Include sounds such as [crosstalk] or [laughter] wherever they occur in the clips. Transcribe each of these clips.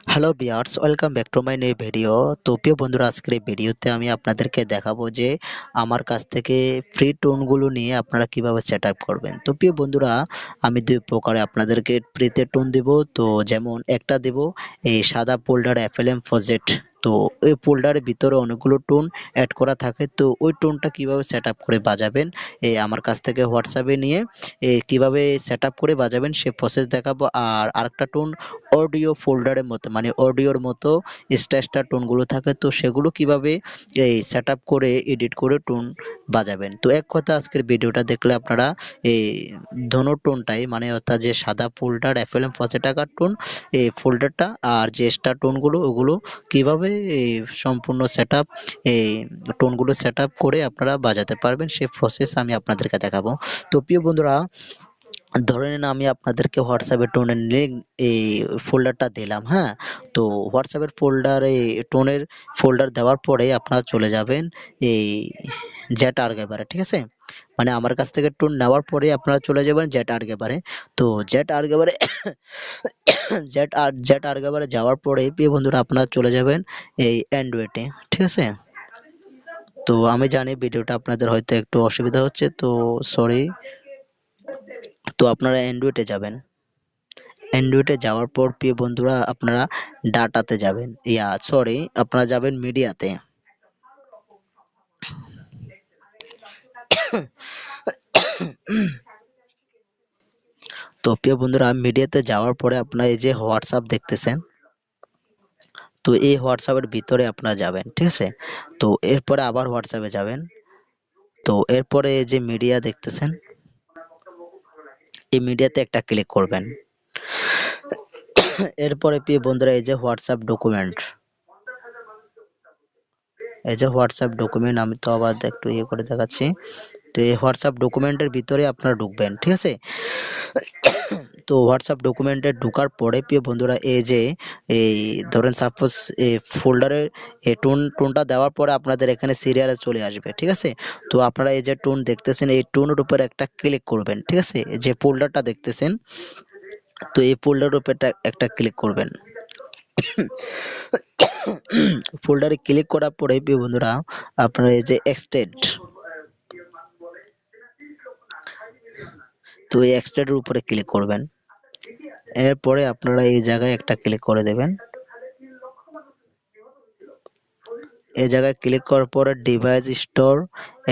Hello viewers welcome back to my new video তো প্রিয় বন্ধুরা, আজকের এই ভিডিওতে আমি আপনাদেরকে দেখাবো যে আমার কাছ থেকে ফ্রি টোনগুলো নিয়ে আপনারা কীভাবে সেট আপ করবেন। তো প্রিয় বন্ধুরা, আমি দুই প্রকারে আপনাদেরকে ফ্রিতে টোন দেব। তো যেমন একটা দেব, এই সাদা ফোল্ডার এম ফজেট তো ওই ফোল্ডারের ভিতরে অনেকগুলো টোন অ্যাড করা থাকে। তো ওই টোনটা কীভাবে সেট করে বাজাবেন? এই আমার কাছ থেকে হোয়াটসঅ্যাপে নিয়ে কীভাবে সেট করে বাজাবেন সে প্রসেস দেখাবো। আর আরেকটা টোন অডিও ফোল্ডারের মতো মানে অডিওর মতো এক্সট্রা টোনগুলো থাকে। তো সেগুলো কীভাবে এই সেট করে এডিট করে টোন বাজাবেন? তো এক কথা আজকের ভিডিওটা দেখলে আপনারা এই ধনু টোনটাই মানে অর্থাৎ যে সাদা ফোল্ডার এফ এল এম পঁচাশি টাকার টোন এই ফোল্ডারটা আর যে এক্সট্রা টোনগুলো ওগুলো কীভাবে এই সম্পূর্ণ সেট আপ এই টোনগুলো সেট আপ করে আপনারা বাজাতে পারবেন। সেই প্রসেস আমি আপনাদেরকে দেখাবো। তো প্রিয় বন্ধুরা, ধরে নিন আমি আপনাদেরকে হোয়াটসঅ্যাপে টোনের লিঙ্ক এই ফোল্ডারটা দিলাম হ্যাঁ? তো হোয়াটসঅ্যাপের ফোল্ডারে টোনের ফোল্ডার দেওয়ার পরে আপনারা চলে যাবেন এই জ্যাট আর্গেবারে ঠিক আছে? মানে আমার কাছ থেকে টোন নেওয়ার পরে আপনারা চলে যাবেন জ্যাট আর্গেবারে তো জ্যাট আর্গেবারে জ্যাট আর জ্যাট আর্গেবারে যাওয়ার পরে প্রিয় বন্ধুরা আপনারা চলে যাবেন এই অ্যান্ড্রয়েডে ঠিক আছে? তো আমি জানি ভিডিওটা আপনাদের হয়তো একটু অসুবিধা হচ্ছে, তো সরি তো আপনারা অ্যান্ড্রয়েডে যাবেন। অ্যান্ড্রয়েডে যাওয়ার পর প্রিয় বন্ধুরা আপনারা ডাটাতে যাবেন। ইয়া সরি আপনারা যাবেন মিডিয়াতে তো প্রিয় বন্ধুরা, মিডিয়াতে যাওয়ার পরে আপনারা এই যে হোয়াটসঅ্যাপ দেখতেছেন, তো এই হোয়াটসঅ্যাপের ভিতরে আপনারা যাবেন, ঠিক আছে? তো এরপরে আবার হোয়াটসঅ্যাপে যাবেন। তো এরপরে যে মিডিয়া দেখতেছেন, এই মিডিয়াতে একটা ক্লিক করবেন। এরপরে প্রিয় বন্ধুরা, এই যে হোয়াটসঅ্যাপ ডকুমেন্ট, এই যে হোয়াটসঅ্যাপ ডকুমেন্ট, আমি তো আবার একটু ইয়ে করে দেখাচ্ছি। তো এই হোয়াটসঅ্যাপ ডকুমেন্টের ভিতরে আপনারা ঢুকবেন, ঠিক আছে? তো হোয়াটসঅ্যাপ ডকুমেন্টে ঢোকার পরে প্রিয় বন্ধুরা, এই যে, এই ধরেন সাপোজ এই ফোল্ডারের এই টোন টোনটা দেওয়ার পরে আপনাদের এখানে সিরিয়ালে চলে আসবে, ঠিক আছে? তো আপনারা এই যে টোন দেখতেছেন, এই টোনের উপর একটা ক্লিক করবেন, ঠিক আছে? যে ফোল্ডারটা দেখতেছেন, তো এই ফোল্ডারের উপর একটা ক্লিক করবেন। [coughs] ফোল্ডারে ক্লিক করার পরে প্রিয় বন্ধুরা, আপনারা এই যে এক্সটেড তো এই এক্সটেডের উপরে ক্লিক করবেন। এরপরে আপনারা এই জায়গায় একটা ক্লিক করে দেবেন। এই জায়গায় ক্লিক করার পরে ডিভাইস স্টোর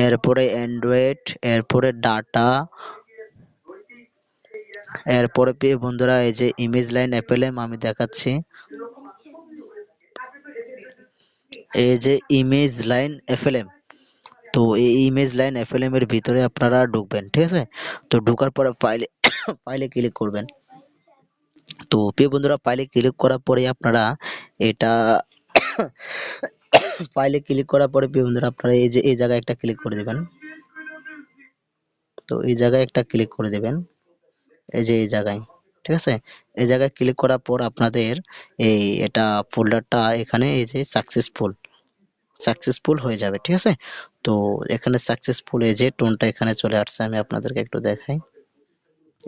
এরপরে অ্যান্ড্রয়েড এরপরে ডাটা এরপরে পেয়ে বন্ধুরা এই যে ইমেজ লাইন অ্যাপেলেম আমি দেখাচ্ছি। এই যে ইমেজ লাইন এফএলএম তো এই ইমেজ লাইন এফএলএম এর ভিতরে আপনারা ঢুকবেন, ঠিক আছে? তো ঢোকার পরে ফাইলে ফাইলে ক্লিক করবেন। তো প্রিয় বন্ধুরা ফাইলে ক্লিক করার পরে আপনারা এটা [coughs] ফাইলে ক্লিক করার পরে প্রিয় বন্ধুরা, আপনারা এই যে, এই জায়গায় একটা ক্লিক করে দেবেন। তো এই জায়গায় একটা ক্লিক করে দেবেন। এই যে, এই জায়গায়, ঠিক আছে? এই জায়গায় ক্লিক করার পর আপনাদের এই এটা ফোল্ডারটা এখানে এই যে সাকসেসফুল সাকসেসফুল হয়ে যাবে, ঠিক আছে? তো এখানে সাকসেসফুল এই যে টোনটা এখানে চলে আসছে, আমি আপনাদেরকে একটু দেখাই।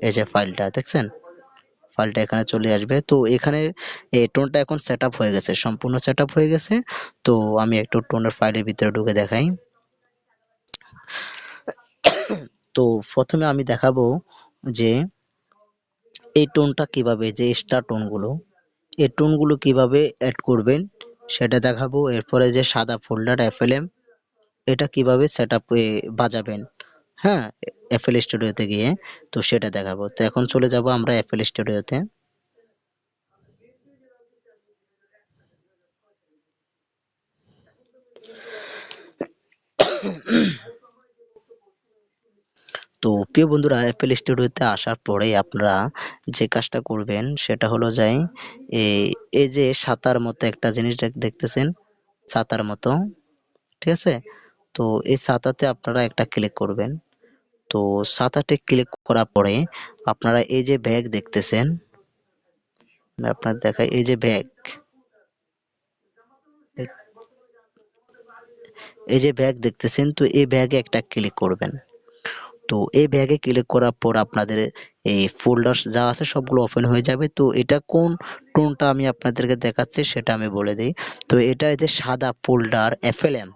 এই যে ফাইলটা দেখছেন? ফাইলটা এখানে চলে আসবে। তো এখানে এই টোনটা এখন সেট হয়ে গেছে, সম্পূর্ণ সেট হয়ে গেছে। তো আমি একটু টোনের ফাইলের ভিতরে ঢুকে দেখাই। তো প্রথমে আমি দেখাবো যে এই টোনটা কীভাবে, যে স্টার টোনগুলো এই টোনগুলো কীভাবে অ্যাড করবেন। সেটা দেখাবো। এরপরে যে সাদা ফোল্ডার এফএলএম, এটা কীভাবে সেট আপ বাজাবেন? হ্যাঁ এফএল স্টুডিওতে গিয়ে তো সেটা দেখাবো। তো এখন চলে যাব আমরা এফএল স্টুডিওতে। তো প্রিয় বন্ধুরা অ্যাপেল স্টুডিওতে আসার পরে আপনারা যে কাজটা করবেন সেটা হলো যাই এই যে সাতার মতো একটা জিনিস দেখতেছেন? ছাতার মতো, ঠিক আছে? তো এই ছাতাতে আপনারা একটা ক্লিক করবেন। তো ছাতাতে ক্লিক করার পরে আপনারা এই যে ব্যাগ দেখতেছেন? আপনার দেখাই এই যে ব্যাগ এই যে ব্যাগ দেখতেছেন, তো এই ব্যাগে একটা ক্লিক করবেন। তো এই ব্যাগে ক্লিক করার পর আপনাদের এই ফোল্ডার যা আছে সবগুলো ওপেন হয়ে যাবে। তো এটা কোন টোনটা আমি আপনাদেরকে দেখাচ্ছি সেটা আমি বলে দিই। তো এটা যে সাদা ফোল্ডার এফএলএম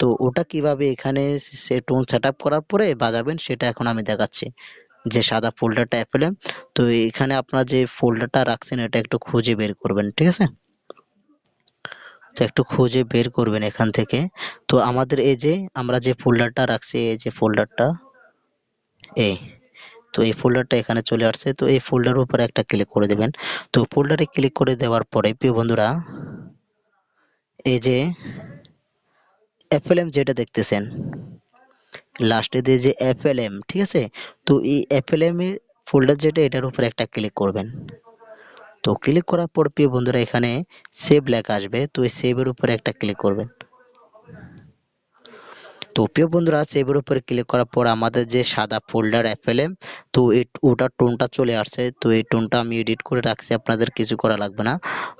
তো ওটা কীভাবে এখানে সে টোন সেট করার পরে বাজাবেন সেটা এখন আমি দেখাচ্ছি। যে সাদা ফোল্ডারটা এফএলএম তো এখানে আপনার যে ফোল্ডারটা রাখছেন এটা একটু খুঁজে বের করবেন, ঠিক আছে? তো একটু খুঁজে বের করবেন এখান থেকে। তো আমাদের এই যে আমরা যে ফোল্ডারটা রাখছি, এই যে ফোল্ডারটা এই, তো এই ফোল্ডারটা এখানে চলে আসছে। তো এই ফোল্ডারের উপরে একটা ক্লিক করে দেবেন। তো ফোল্ডারে ক্লিক করে দেওয়ার পরে, প্রিয় বন্ধুরা, এই যে এফএলএম যেটা দেখতেছেন লাস্টে দিয়ে যে এফএলএম ঠিক আছে? তো এই এফএলএম এর ফোল্ডার যেটা, এটার উপরে একটা ক্লিক করবেন। তো ক্লিক করার পর, প্রিয় বন্ধুরা, এখানে সেভ লেখা আসবে। তো এই সেভের উপরে একটা ক্লিক করবেন। তো প্রিয় বন্ধুরা সেভের উপরে ক্লিক করার পর আমাদের যে সাদা ফোল্ডার অ্যাপেলে তো এই ওটার টোনটা চলে আসছে। তো এই টোনটা আমি এডিট করে রাখছি, আপনাদের কিছু করা লাগবে না।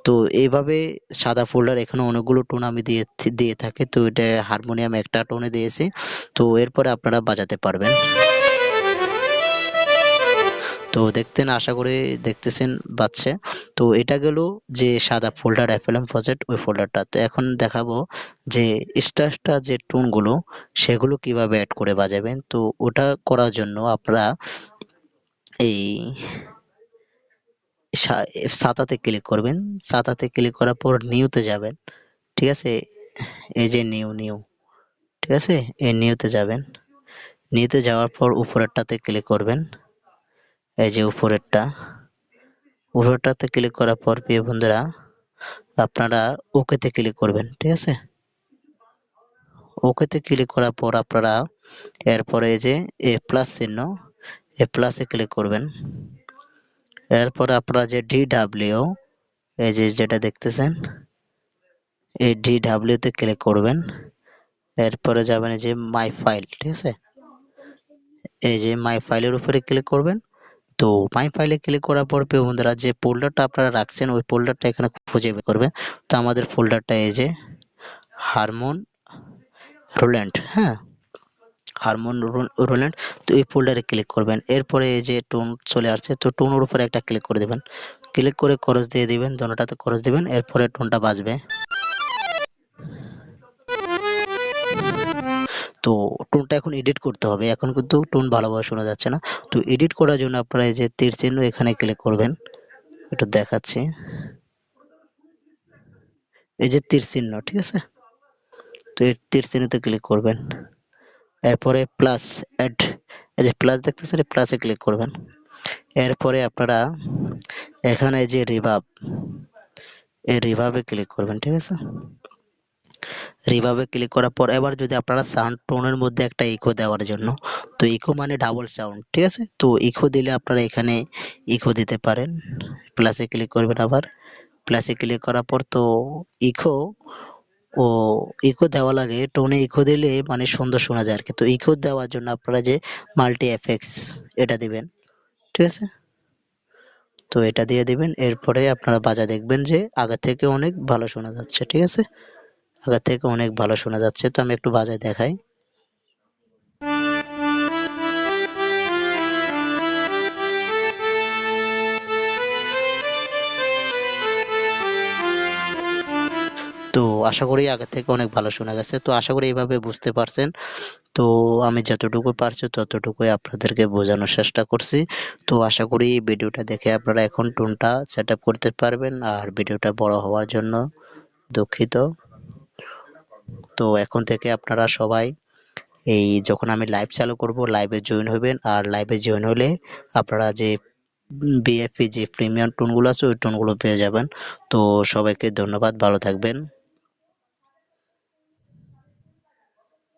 তো এইভাবে সাদা ফোল্ডার এখানে অনেকগুলো টোন আমি দিয়ে দিয়ে থাকি। তো এটা হারমোনিয়াম একটা টোনে দিয়েছি। তো এরপরে আপনারা বাজাতে পারবেন। তো দেখতেন, আশা করি দেখতেছেন বাচ্চা তো এটা গেল যে সাদা ফোল্ডার এফএলএম প্রজেক্ট ওই ফোল্ডারটা তো এখন দেখাবো যে এক্সট্রা যে টোনগুলো, সেগুলো কীভাবে অ্যাড করে বাজাবেন। তো ওটা করার জন্য আপনারা এই সাতাতে ক্লিক করবেন। সাতাতে ক্লিক করার পর নিউতে যাবেন। ঠিক আছে? এই যে নিউ নিউ। ঠিক আছে? এই নিউতে যাবেন। নিউতে যাওয়ার পর উপরেরটাতে ক্লিক করবেন। এই যে উপরেরটা, উপরেরটাতে ক্লিক করার পর প্রিয় বন্ধুরা, আপনারা ওকেতে ক্লিক করবেন, ঠিক আছে? ওকেতে ক্লিক করার পর আপনারা এরপরে এই যে এ প্লাস চিহ্ন এ প্লাসে ক্লিক করবেন। এরপরে আপনারা যে ডি ডাব্লিউ এই যে যেটা দেখতেছেন, এই ডি ডাব্লিউতে ক্লিক করবেন। এরপরে যাবেন এই যে মাই ফাইল ঠিক আছে? এই যে মাই ফাইলের উপরে ক্লিক করবেন। তো মাই ফাইলে ক্লিক করার পর বন্ধুরা যে ফোল্ডারটা আপনারা রাখছেন, ওই ফোল্ডারটা এখানে খুঁজে বের করবে তো আমাদের ফোল্ডারটা এই যে হারমোন রোল্যান্ড হ্যাঁ? হারমোন রোল্যান্ড তো এই ফোল্ডারে ক্লিক করবেন। এরপরে এই যে টোন চলে আসছে, তো টোনের উপরে একটা ক্লিক করে দেবেন। ক্লিক করে খরচ দিয়ে দিবেন, দোনোটাতে খরচ দিবেন, এরপরে টোনটা বাজবে। তো টোনটা এখন এডিট করতে হবে। এখন কিন্তু টোন ভালোভাবে শোনা যাচ্ছে না। তো এডিট করার জন্য আপনারা এই যে তীর চিহ্ন এখানে ক্লিক করবেন। একটু দেখাচ্ছি। এই যে তীর চিহ্ন, ঠিক আছে? তো এই তীর চিহ্নতে ক্লিক করবেন। এরপরে প্লাস অ্যাড এই যে প্লাস দেখতেছেন প্লাসে ক্লিক করবেন। এরপরে আপনারা এখানে যে রিভাব এই রিভাবে ক্লিক করবেন, ঠিক আছে? রিভাবে ক্লিক করার পর এবার যদি আপনারা সাউন্ড টোনের মধ্যে একটা ইকো দেওয়ার জন্য, তো ইকো মানে ডাবল সাউন্ড ঠিক আছে? তো ইকো দিলে আপনারা এখানে ইকো দিতে পারেন। প্লাসে ক্লিক করবেন আবার। প্লাসে ক্লিক করার পর তো ইকো ও ইকো দেওয়া লাগে টোনে ইকো দিলে মানে সুন্দর শোনা যায় আর কি তো ইকো দেওয়ার জন্য আপনারা যে মাল্টি এফেক্টস এটা দিবেন, ঠিক আছে? তো এটা দিয়ে দিবেন। এরপরে আপনারা বাজা দেখবেন যে আগে থেকে অনেক ভালো শোনা যাচ্ছে, ঠিক আছে? আগের থেকে অনেক ভালো শোনা যাচ্ছে, তো আমি একটু বাজায় দেখাই। তো আশা করি আগে থেকে অনেক ভালো শোনা গেছে, তো আশা করি এইভাবে বুঝতে পারছেন। তো আমি যতটুকু পারছি ততটুকুই আপনাদেরকে বোঝানোর চেষ্টা করছি। তো আশা করি ভিডিওটা দেখে আপনারা এখন টোনটা সেট করতে পারবেন, আর ভিডিওটা বড় হওয়ার জন্য দুঃখিত। তো এখন থেকে আপনারা সবাই এই যখন আমি লাইভ চালু করব লাইভে জয়েন হবেন আর লাইভে জয়েন হলে আপনারা যে বিএফপি যে প্রিমিয়াম টোনগুলো আছে, ওই টোনগুলো পেয়ে যাবেন। তো সবাইকে ধন্যবাদ, ভালো থাকবেন।